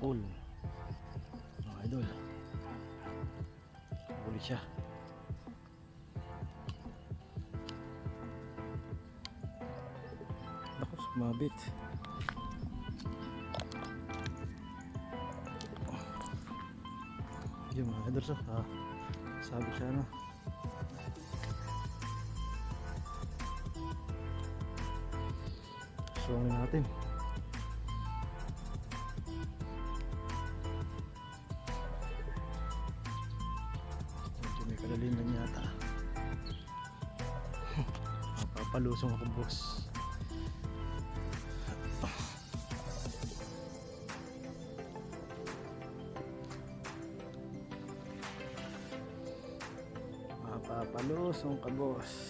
pool. Mga idol. Huli siya. Ako, sumabit. Yung mga idol sa ah, sabi siya na. Suwangin natin. Mapapalusong ako boss. Mapapalusong ka boss.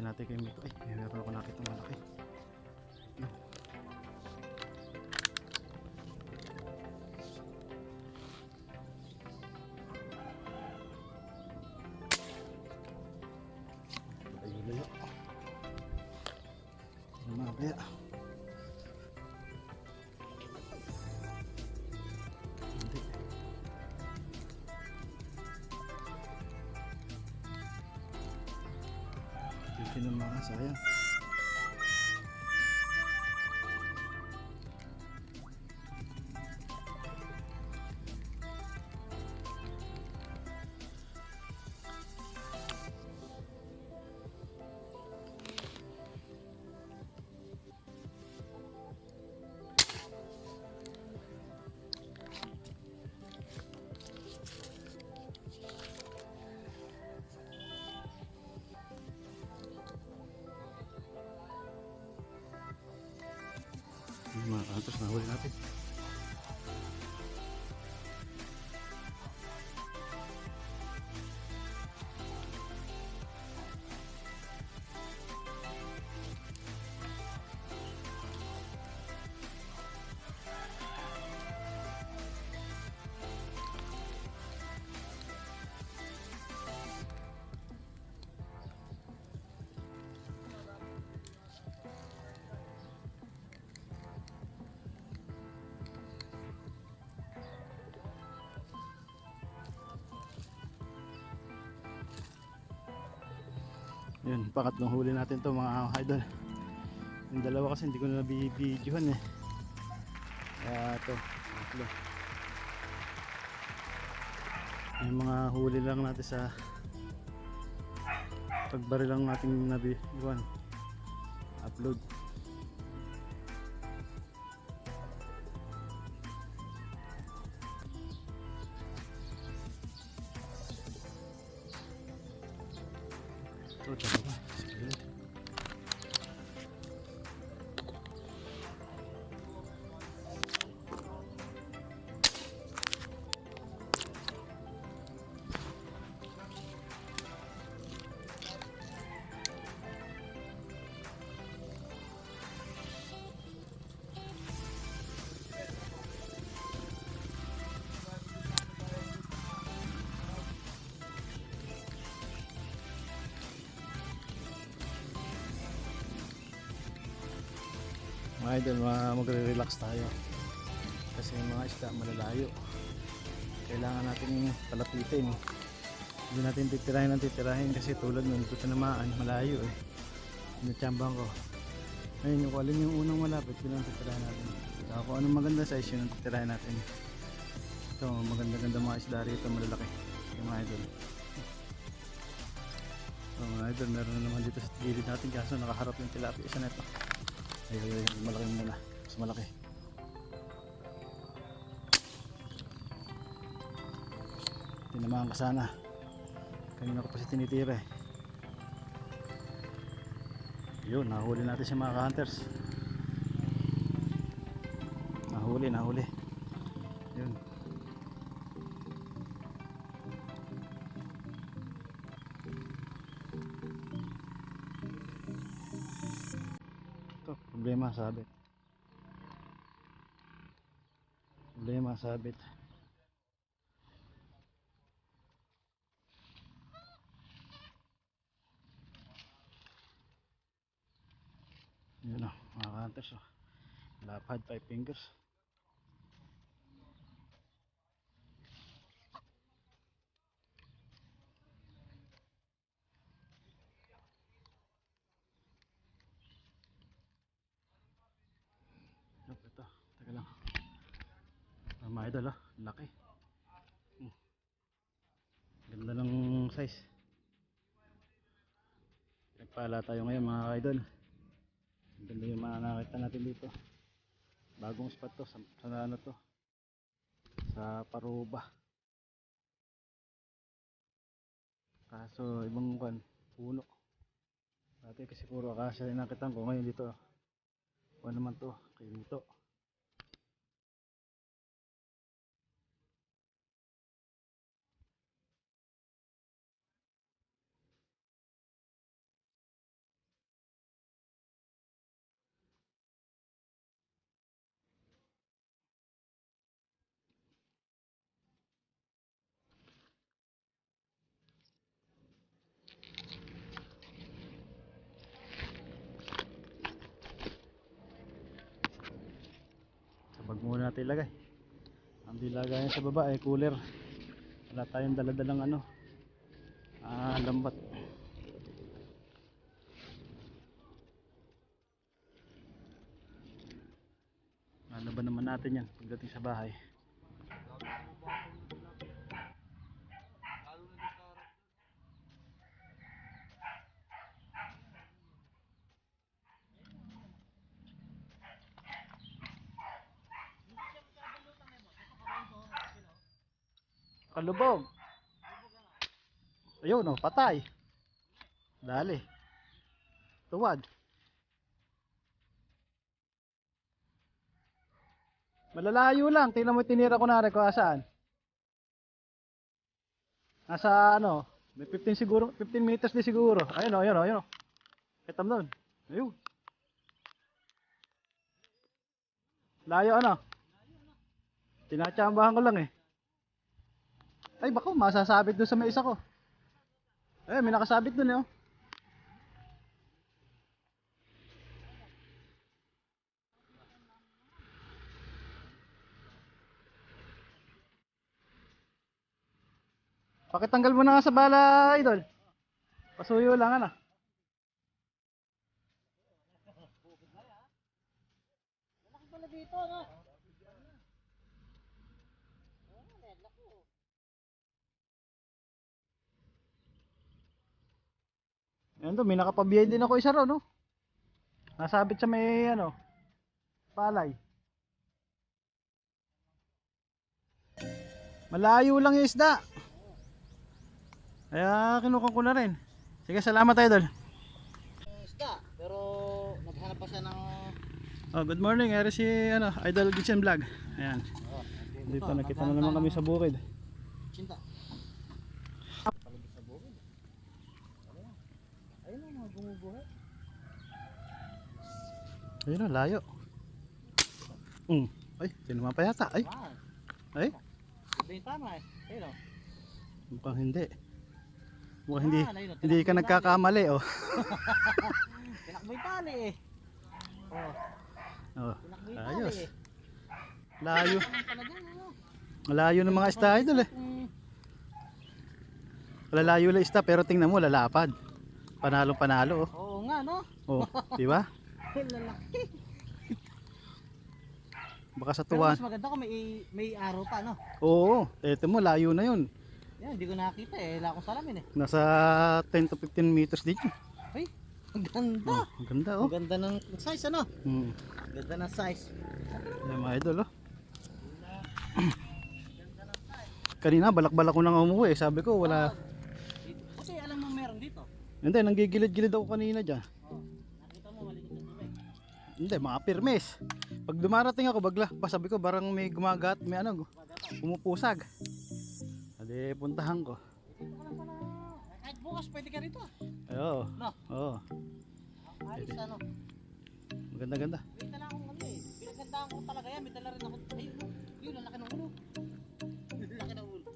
Akitin natin kay Miko. Ay, Mga sayang. Yun, pangatlong huli natin to mga idol. Yung dalawa kasi hindi ko na nabibidyohan eh. Kaya to, tatlo. Yung mga huli lang natin sa pagbari lang nating nabidyohan. Upload. Ito, dalawa. Sige. Mga idol, ma- magre-relax tayo. Kasi yung mga isda malalayo. Kailangan natin palapitin. Hindi natin titirahin ng titirahin kasi tulad nun, ito tinamaan, malayo eh. Tinatiyambang ko. Ayun yung alin yung unang malapit, yun ang titirahan natin. Saka kung anong maganda size, yun ang titirahan natin. Ito, maganda-ganda mga isda rito, malalaki. Yung mga idol. So mga idol, meron na naman dito sa gilid natin kaso nakaharap yung tilapia isa neto. Ayun, malaki muna. Mas malaki. Tinamaan ka sana. Kanina ko pa siya tinitira eh. Yun, nahuli natin si mga hunters. Nahuli, nahuli. Problema sabit. Problema sabit. Yun o, mga hunters o. Lapad, five fingers. Ito, ito. Teka lang. Ah, mga idol o, laki. Hmm. Ganda ng size. Nagpala tayo ngayon mga idol. Ganda yung mga nakita natin dito. Bagong spot to. Sa, sa ano to? Sa Paruba. Kaso ibang kan puno. Dati kasi puro akasya yung nakitan ko. Ngayon dito. Ano naman to? Kayo dito. Muna natin ilagay. Ang dilagayan sa baba ay cooler. Wala tayong daladalang ano. Ah, lambat. Ano ba naman natin yan pagdating sa bahay? Kalubog. Ayun oh, patay. Dali. Tuwad. Malalayo lang. Tingnan mo tinira ko na rin kung asaan. Nasa ano, may 15 siguro, 15 meters di siguro. Ayun oh, ayun oh, ayun oh. Kita mo doon. Ayun. Layo ano? Tinatsambahan ko lang eh. Ay bako, masasabit doon sa may isa ko. Eh, may nakasabit doon eh. Oh. Pakitanggal mo na nga sa bala, idol. Pasuyo lang ano. Ayan to, may nakapabiyay din ako isa ro, no? Nasabit sa may, ano, palay. Malayo lang yung isda. Kaya kinukuha ko na rin. Sige, salamat idol. isda, pero naghanap pa siya ng Oh, good morning, ere si ano, Idol Kitchen Vlog. Ayan. oh, Dito nakita na naman kami sa bukid. Cinta. Palagi sa bukid. Ayun. Ayun ang mga bumubuhay. Ayun na, layo. Mm. Ay, tinuma pa yata. Ay, ay, yung tama eh. Ayun mukhang hindi. Mukhang hindi, Ah, hindi ka nagkakamali, oh. Tinakbo yung tali eh. Oh, oh. Ayos. eh. Layo. Ano? Malayo ng mga isda idol eh. Kung Malalayo lang isda pero tingnan mo lalapad. Panalong panalo oh. Oo nga no. Oh, di ba? Lalaki. Baka sa Pero tuwan. mas maganda kung may, may araw pa, no? Oo, eto mo, layo na yun. Yan, hindi ko nakita eh. Wala akong salamin eh. Nasa 10 to 15 meters dito. Ay, ang ganda. Oh, ang ganda oh. Ang ganda ng size, ano? Hmm. Ang ganda ng size. Yan mga idol oh. Kanina balak-balak ko nang umuwi. Sabi ko wala. Kasi alam mo meron dito. Hindi, nanggigilid-gilid ako kanina dyan. Hindi, mga permis. Pag dumarating ako bagla, ba sabi ko barang may gumagat, may ano, pumupusag. Adi, puntahan ko. Lang. Kahit bukas pwede ka rito. ah. Oo. No. Oo. Ayos ano. Maganda ganda. May dala akong ano eh. Pinagandaan ko talaga yan. May dala rin ako. Ayun, no. yun, ang laki ng ulo. Laki ng ulo.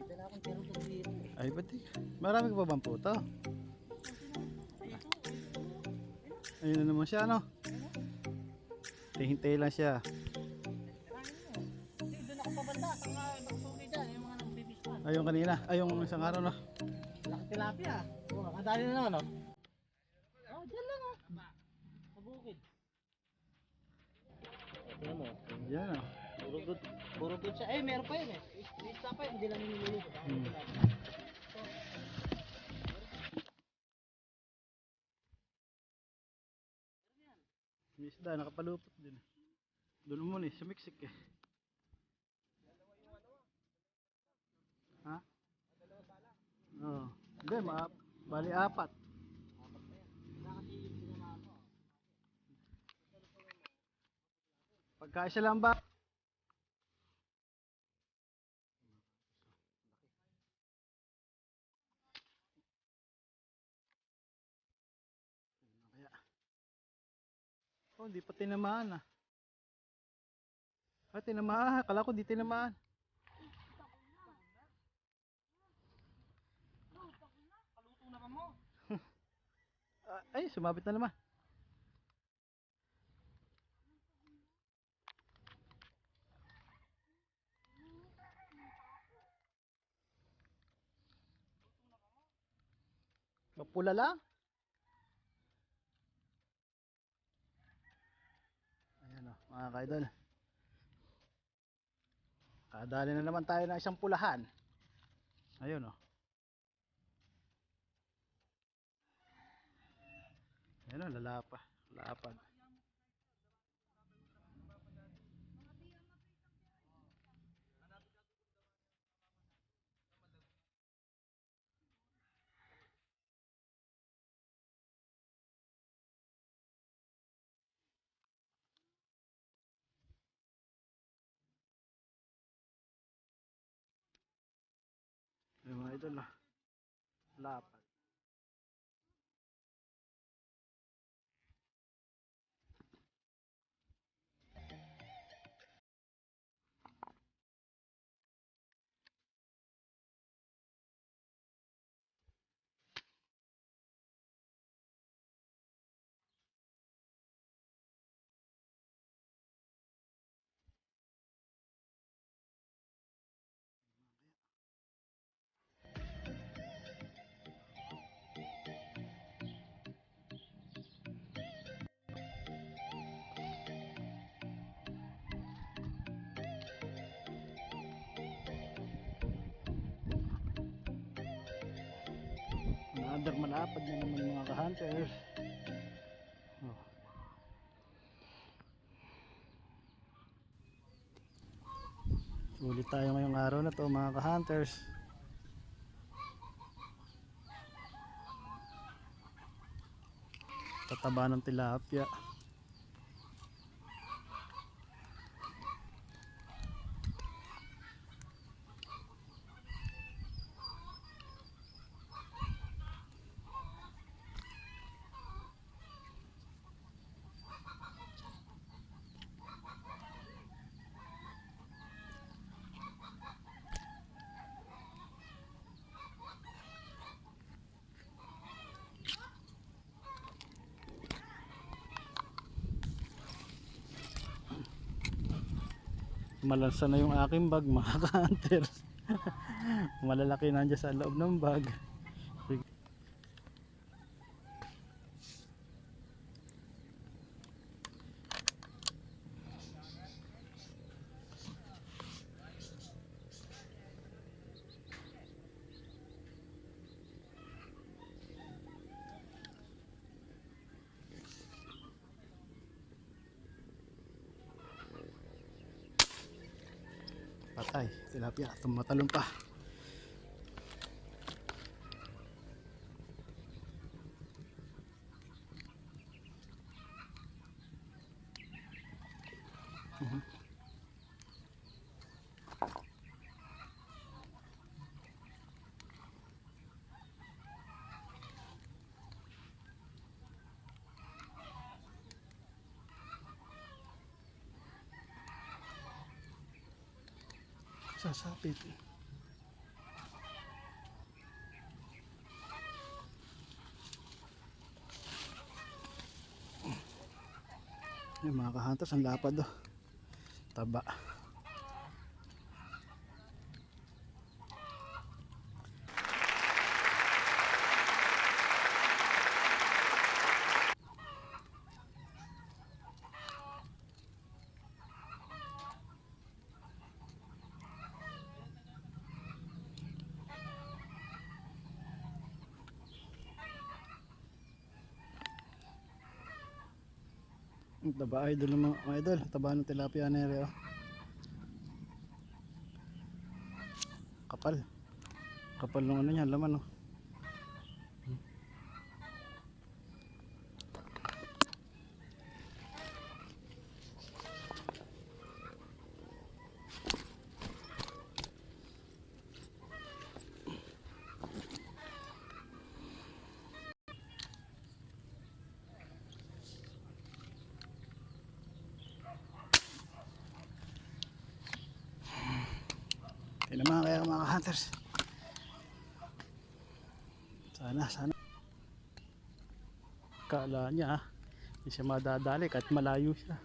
May dala akong pero itong dito. Ay, ba't di? Marami ka pa bang puto? Dito. Ayun na naman siya, ano? Hintay lang siya. Hindi, doon ako pabanda. Sa mga ibang suki dyan. Yung mga nagbibispan. Ayun kanina. Ayong isang araw na. Laki tilapia. Oh, ang dali na naman, no? Oh, dyan lang, oh. Sa bukid. Tingnan mo. Yan oh. Puro good. Puro good siya. Eh, meron pa yun eh. Isa pa yun. Hindi lang niluluto. Hmm. May isda, nakapalupot din. Doon mo eh, sa Mexico eh. Ha? Oo. Hindi, ma bali apat. Pagka isa lang ba? Oh, hindi pa tinamaan ah. Ah, tinamaan. Kala ko di tinamaan. Ah, ay, sumabit na naman. Mapula lang. Ayan o, mga kaidol. Kadali na naman tayo ng isang pulahan. Ayun o. Ayan o, lalapa. Lapad. Ayan mga idol Another malapad na naman mga ka-hunters. Oh. Ulit tayo ngayong araw na to mga ka-hunters. Tataba ng tilapia. Malansa na yung aking bag mga ka-hunters. Malalaki nandiyan sa loob ng bag. Ay, tilapia. Tumatalon pa. Sasapit. Ay, mga kahantas, ang lapad oh. Taba. Taba idol ng mga idol. Taba ng tilapia na oh. Kapal. Kapal ng ano niya, laman oh. Yan naman kaya mga hunters. Sana, sana. Kala niya, ah, hindi siya madadali kahit malayo siya.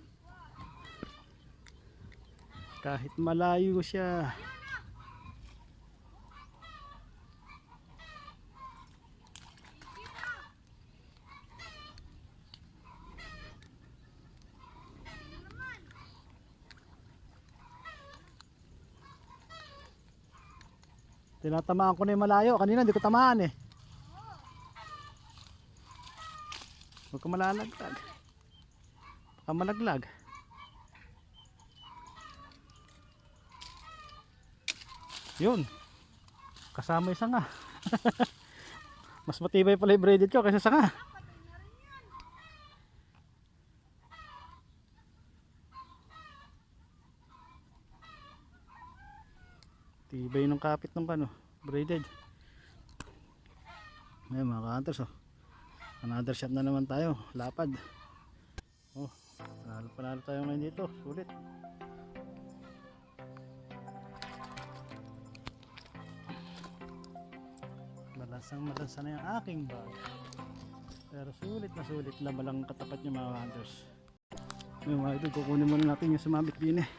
Kahit malayo siya. Tinatamaan ko na yung malayo. Kanina hindi ko tamaan eh. Huwag ka malalaglag. Baka malaglag. Yun. Kasama yung sanga. Mas matibay pala yung braided ko kaysa sanga. Tibay ng kapit ng kano. Braided. Ngayon mga ka-hunters oh. Another shot na naman tayo. Lapad. Oh, panalo panalo tayo ngayon dito. Sulit. Malasang malasa na yung aking bag. Pero sulit na sulit. Labalang katapat niya mga hunters. Ngayon mga idol, kukunin muna natin yung sumabit din eh.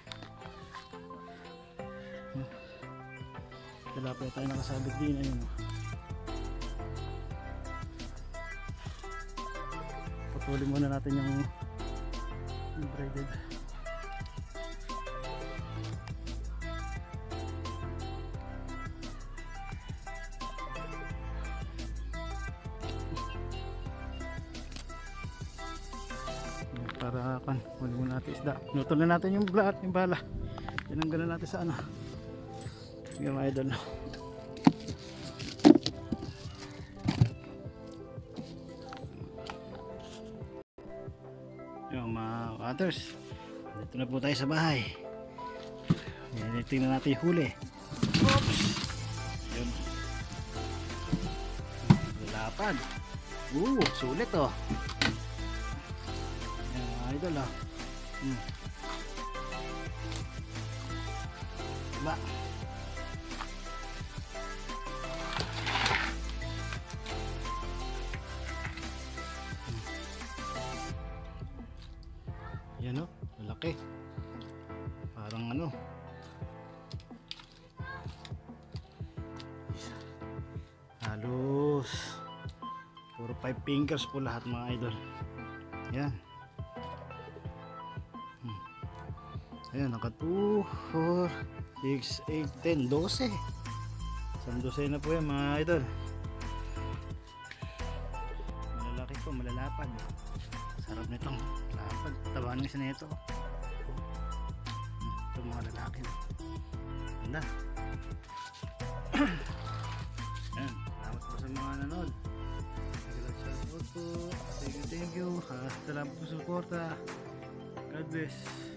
Tilapia tayo nakasabit din ayun. Putulin muna natin yung, braided. para kan huli muna natin isda nutol na natin yung, bla, yung bala tinanggalan natin sa ano yung idol mga waters dito na po tayo sa bahay. Yan tingnan natin yung huli. Oops! Yun. Lapad uh sulit oh. Yan mga idol oh. Hmm. ba Yan o, malaki. Parang ano. Halos. Puro 5 fingers po lahat mga idol. Yan. Hmm. Ayan, naka 2, 4, 6, 8, 10, 12. Isang 12 na po yan mga idol. Malalaki po, malalapad. Sarap nitong lapad. Tabahan ng nito. Hmm, Ito mga lalaki. na. Ayan, salamat po sa mga nanood. Thank you, thank you. Ah, salamat po suporta. God bless.